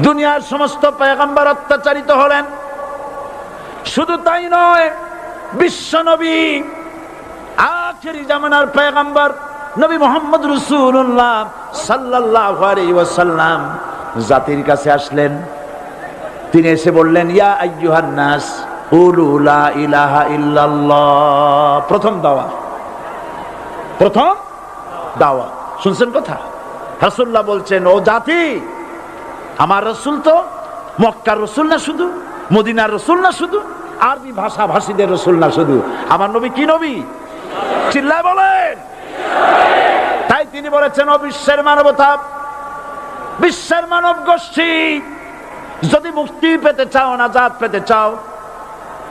দুনিয়ার সমস্ত পেগম্বর অত্যাচারিত হলেন। শুধু তাই নয়, বিশ্ব নবী, আখেরি জামানার পেগম্বর নবী মোহাম্মদ রসুল্লাহ সাল্লাহ ওয়াসাল্লাম জাতির কাছে আসলেন। তিনি এসে বললেন, ইয়া আইয়ুহান নাস, কুলু লা ইলাহা ইল্লাল্লাহ। প্রথম দাওয়া। প্রথম দাওয়া। শুনছেন কথা? রাসূলুল্লাহ বলছেন, ও জাতি আমার রসুল তো মক্কার রসুল না শুধু, মদিনার রসুল না শুধু, আরবি ভাষা ভাষীদের রসুল না শুধু। আমার নবী কি নবী? চিল্লায় বলেন। তাই তিনি বলেছেন, ও বিশ্বের মানবতা, বিশ্বের মানব গোষ্ঠী, যদি মুক্তি পেতে চাও না জাত পেতে চাও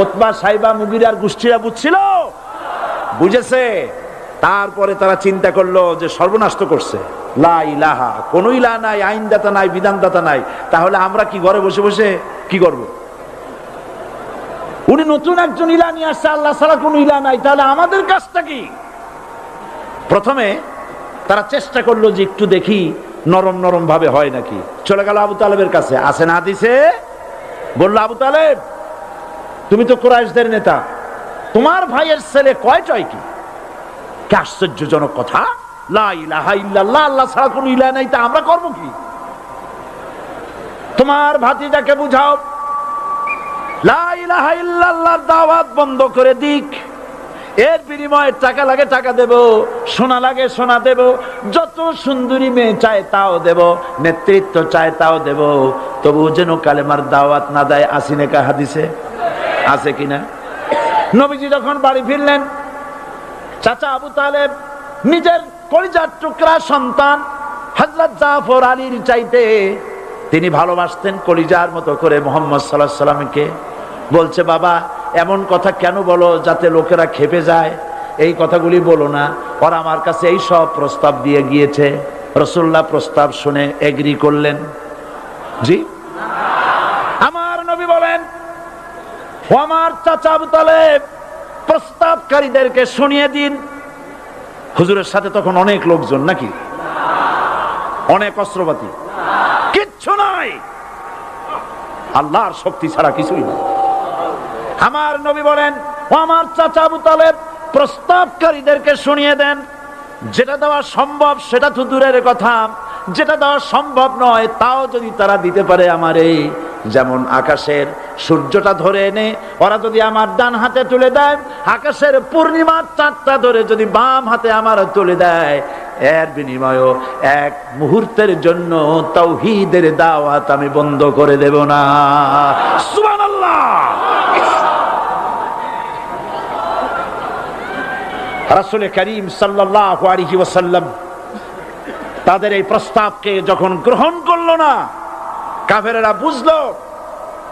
ওতবা সাইবা মুগিরার গোষ্ঠীরা বুঝছিল? বুঝেছে? তারপরে তারা চিন্তা করল যে সর্বনাশ করছে। লা ইলাহা কোন ইলা নাই, আইনদাতা নাই, বিধানদাতা নাই। তাহলে আমরা কি ঘরে বসে বসে কি করব? উনি নতুন একজন ইলা নিয়ে আসছে, আল্লাহ ছাড়া কোন ইলা নাই। তাহলে আমাদের কাজটা কি? প্রথমে তারা চেষ্টা করল যে একটু দেখি নরম নরম ভাবে হয় নাকি। চলে গেল আবু তালেবের কাছে। আসে না দিছে বলল, আবু তালেব তুমি তো কোরআশদের নেতা। তোমার ভাইয়ের ছেলে কয় চয় কি? আশ্চর্যজনক কথা? যত সুন্দরী মেয়ে চায় তাও দেব, নেতৃত্ব চায় তাও দেব। তবু যেন কালেমার দাওয়াত না দেয় আসিনে কা হাদিসে। আছে কিনা? নবীজি যখন বাড়ি ফিরলেন, চাচা আবু তালেব নিজের কলিজার টুকরা সন্তান হজরত জাফর আলীর চাইতে তিনি ভালোবাসতেন কলিজার মতো করে মোহাম্মদ সাল্লাহ সাল্লামকে। বলছে, বাবা, এমন কথা কেন বলো যাতে লোকেরা খেপে যায়? এই কথাগুলি বলো না। ওরা আমার কাছে এই সব প্রস্তাব দিয়ে গিয়েছে। রসুল্লাহ প্রস্তাব শুনে এগ্রি করলেন। জি আমার নবী বলেন আমার চাচা আবু প্রস্তাবকারীদেরকে শুনিয়ে দিন। হুজুরের সাথে তখন অনেক লোকজন নাকি? অনেক অস্ত্রপাতি। কিচ্ছু নাই। আল্লাহর শক্তি ছাড়া কিছুই না আমার নবী বলেন আমার চাচা আবু প্রস্তাবকারীদেরকে শুনিয়ে দেন। যেটা দেওয়া সম্ভব সেটা তো দূরের কথা। যেটা দেওয়া সম্ভব নয়, তাও যদি তারা দিতে পারে আমার এই যেমন আকাশের সূর্যটা ধরে এনে, ওরা যদি আমার ডান হাতে তুলে দেয়, আকাশের পূর্ণিমার চারটা ধরে যদি বাম হাতে আমার তুলে দেয়, এর বিনিময় এক মুহূর্তের জন্য তৌহিদের দাওয়াত আমি বন্ধ করে দেব না। সুবহানাল্লাহ! রাসুল করিম তাদের এই প্রস্তাবকে যখন গ্রহণ করল না, কাফেরেরা বুঝলো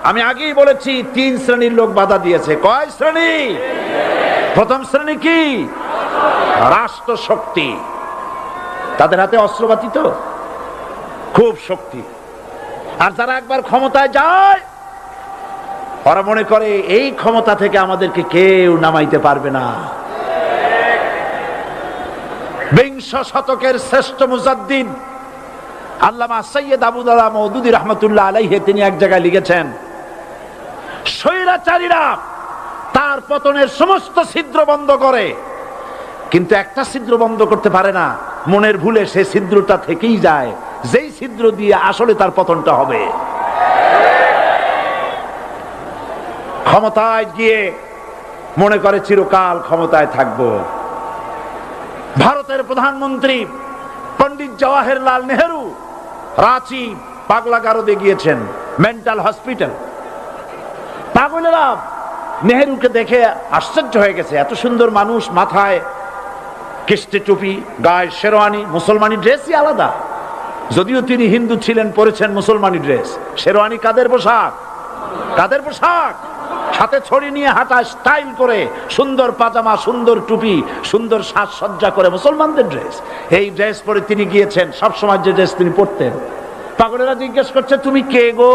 আমি আগেই বলেছি, তিন শ্রেণির লোক বাধা দিয়েছে। কয় শ্রেণি? প্রথম শ্রেণি কি? রাষ্ট্র শক্তি তাদের হাতে অস্ত্রপাতি তো? খুব শক্তি। আর যারা একবার ক্ষমতায় যায়, ওরা মনে করে, এই ক্ষমতা থেকে আমাদেরকে কেউ নামাইতে পারবে না। বিংশ শতকের শ্রেষ্ঠ মুজাদ্দিন আল্লামা সৈয়দ আবুদাল্লাহ মৌদুদি রহমতুল্লাহ আলাইহে তিনি এক জায়গায় লিখেছেন স্বৈরাচারীরা তার পতনের সমস্ত ছিদ্র বন্ধ করে। কিন্তু একটা ছিদ্র বন্ধ করতে পারে না। মনের ভুলে সে ছিদ্রটা থেকেই যায়। যেই ছিদ্র দিয়ে আসলে তার পতনটা হবে। ক্ষমতায় গিয়ে মনে করে চিরকাল ক্ষমতায় থাকব। ভারতের প্রধানমন্ত্রী পন্ডিত জওয়াহরলাল নেহেরু রাঁচি পাগলা গারদে গিয়েছেন, মেন্টাল হসপিটাল। পাগলেরা নেহেরুকে দেখে আশ্চর্য হয়ে গেছে, এত সুন্দর মানুষ মাথায় কিস্তি টুপি, গায়ে শেরওয়ানি, মুসলমানি ড্রেসই আলাদা। যদিও তিনি হিন্দু ছিলেন, পরেছেন মুসলমানি ড্রেস শেরওয়ানি কাদের পোশাক? কাদের পোশাক? হাতে ছড়ি নিয়ে হাঁটা স্টাইল করে, সুন্দর পাজামা, সুন্দর টুপি, সুন্দর সাজসজ্জা করে মুসলমানদের ড্রেস এই ড্রেস পরে তিনি গিয়েছেন, সবসময় যে ড্রেস তিনি পরতেন। পাগলেরা জিজ্ঞেস করছে, তুমি কে গো?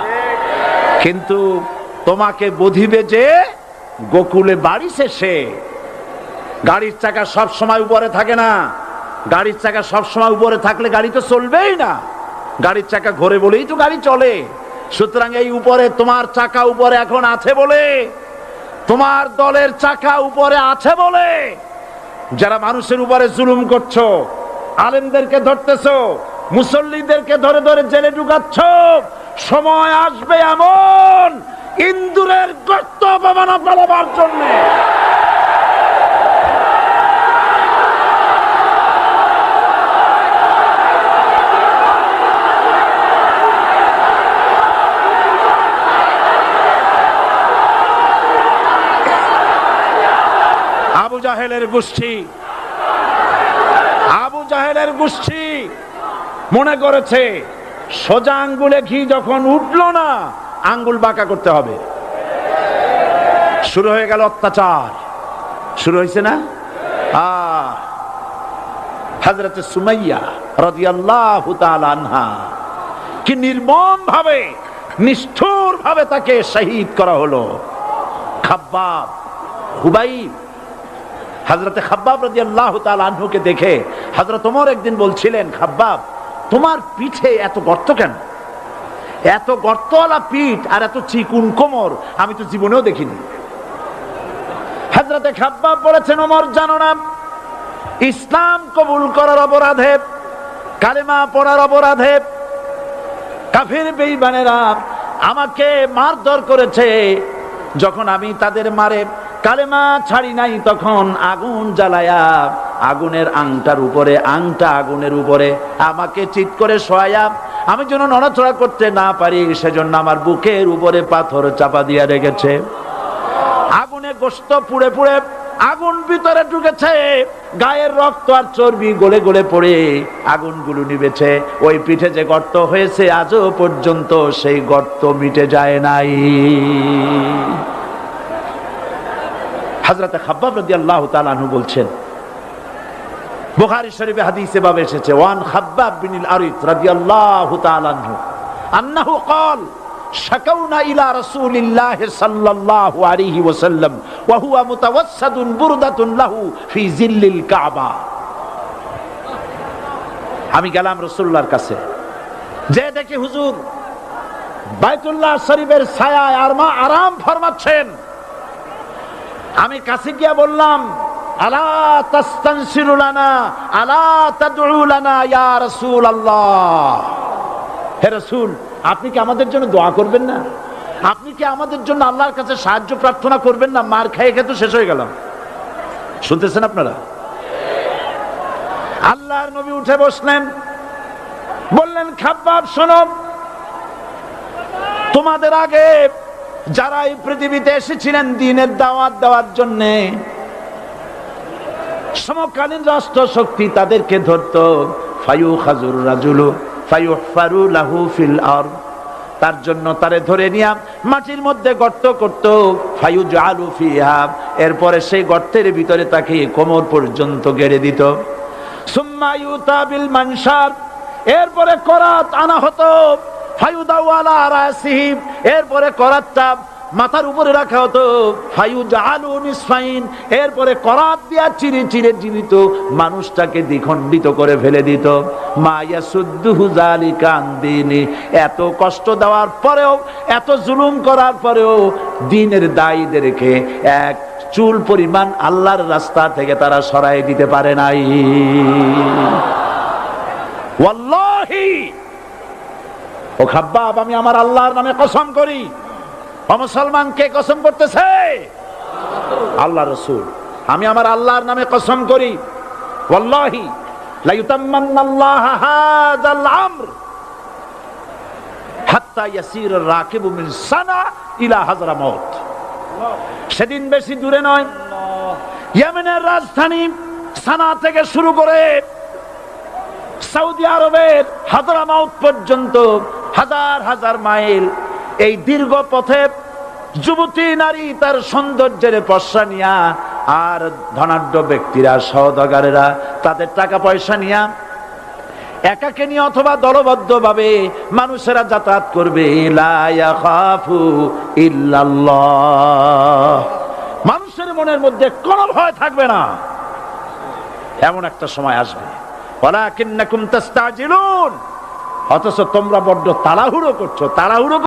কিন্তু তোমাকে বধিবে যে গোকুলে বাড়ি শেষে। গাড়ির চাকা সব সময় উপরে থাকে না। গাড়ির চাকা সব সময় উপরে থাকলে গাড়ি তো চলবেই না। গাড়ির চাকা ঘোরে বলেই তো গাড়ি চলে। সুতরাং এই উপরে তোমার চাকা উপরে এখন আছে বলে, তোমার দলের চাকা উপরে আছে বলে। যারা মানুষের উপরে জুলুম করছ, আলেমদেরকে ধরতেছো, মুসল্লিদেরকে ধরে ধরে জেলে ঢুকাচ্ছ সময় আসবে এমন ইন্দুরের গর্ত অপমানা পালাবার জন্যে। আবু জাহেলের গোষ্ঠী, আবু জাহেলের গোষ্ঠী মনে করেছে সোজা আঙ্গুলে ঘি যখন উঠল না, আঙ্গুল বাঁকা করতে হবে। শুরু হয়ে গেল অত্যাচার। শুরু হয়েছে না? হাজরত সুমাইয়া রাদিয়াল্লাহু তাআলা আনহা কি নির্মম ভাবে নিষ্ঠুর ভাবে তাকে শহীদ করা হলো। খাব্বাব হুবাইব হাজরতে খাব্বাব রাজি আল্লাহ আনহুকে দেখে হাজরত ওমর একদিন বলছিলেন, খাব্বাব তোমার পিঠে এত গর্ত কেন? এত গর্তওয়ালা পিঠ আর এত চিকুন কোমর আমি তো জীবনেও দেখিনি। হাজরতে খাব্বাব বলেছেন, ওমর, জানো না, ইসলাম কবুল করার অপরাধে, কালেমা পড়ার অপরাধে কাফির বেইমানেরা আমাকে মারধর করেছে। যখন আমি তাদের মারে কালেমা ছাড়ি নাই, তখন আগুন জ্বালায়া আগুনের আংটার উপরে, আংটা আগুনের উপরে। আমাকে চিৎ করে শোয়া আমি যেন নড়াচড়া করতে না পারি, সেজন্য আমার বুকের উপরে পাথর চাপা দিয়া রেখেছে। আগুনে গোস্ত পুড়ে পুড়ে আগুন ভিতরে ঢুকেছে। গায়ের রক্ত আর চর্বি গলে গলে পড়ে আগুনগুলো নিবেছে ওই পিঠে যে গর্ত হয়েছে, আজও পর্যন্ত সেই গর্ত মিটে যায় নাই। হাজরাতে খাব্বাব রাদি আল্লাহ তালানহু বলছেন বুখারী শরীফে হাদিসে ভাবে এসেছে ওয়ান খাব্বাব বিনিল আরিত রাদিয়াল্লাহু তাআলা আনহু আন্নাহু قال شكونا إلى رسول الله صلى الله عليه وسلم وهو متوسد بردة له في ظل الكعبة আমি গেলাম রসুল্লাহর কাছে যে দেখি হুজুর বাইতুল্লাহ শরীফের ছায়ায় আর মা আরাম ফরমাচ্ছেন আমি কাছে গিয়া বললাম আলা আলা হে আপনি কি আমাদের জন্য দোয়া করবেন না? আপনি কি আমাদের জন্য আল্লাহর কাছে সাহায্য প্রার্থনা করবেন না? মার খেয়ে খেয়ে তো শেষ হয়ে গেলাম। শুনতেছেন আপনারা? আল্লাহর নবী উঠে বসলেন। বললেন, খাব্বাব, শোনো। তোমাদের আগে যারা এই পৃথিবীতে এসেছিলেন, দিনের দাওয়াত দেওয়ার জন্যে সমকালীন রাষ্ট্র শক্তি তাদেরকে ধরত ফায়ু খাজুর রাজুলু ফায়ু ফারু লাহু ফিল আর তার জন্য তারে ধরে নিয়া মাটির মধ্যে গর্ত করত ফায়ু জালু ফিহা। এরপরে সেই গর্তের ভিতরে তাকে কোমর পর্যন্ত গেড়ে দিত। সুম্মা ইউতাবিল মানসার। এরপরে করাত আনা হতো, ফায়ুদাওয়ালা রাসিহি এরপরে করাতটা মাথার উপরে রাখা হতো এরপরে করাত দিয়া চিরে চিরে জীবিত মানুষটাকে দ্বিখণ্ডিত করে ফেলে দিত। এত কষ্ট দেওয়ার পরেও, এত জুলুম করার পরেও দিনের দায়ীদেরকে এক চুল পরিমাণ আল্লাহর রাস্তা থেকে তারা সরাই দিতে পারে নাই। ও খাব্বাব, আমি আমার আল্লাহর নামে কসম করি। মুসলমান কে কসম করতেছে? আল্লাহ রসুল। আমি আমার আল্লাহর নামে কসম করি। সেদিন বেশি দূরে নয়। রাজধানী সানা থেকে শুরু করে সৌদি আরবের হাজরামাউত পর্যন্ত হাজার হাজার মাইল এই দীর্ঘ পথে যুবতী নারী তার সৌন্দর্যের পশা নিয়া, আর ধনাঢ্য ব্যক্তিরা, সহদগারেরা তাদের টাকা পয়সা নিয়া, একাকে নিয়ে অথবা দলবদ্ধ ভাবে মানুষেরা যাতায়াত করবে। মানুষের মনের মধ্যে কোনো ভয় থাকবে না। এমন একটা সময় আসবে। অথচ তোমরা বড্ড তাড়াহুড়ো করছ, তাড়াহুড়ো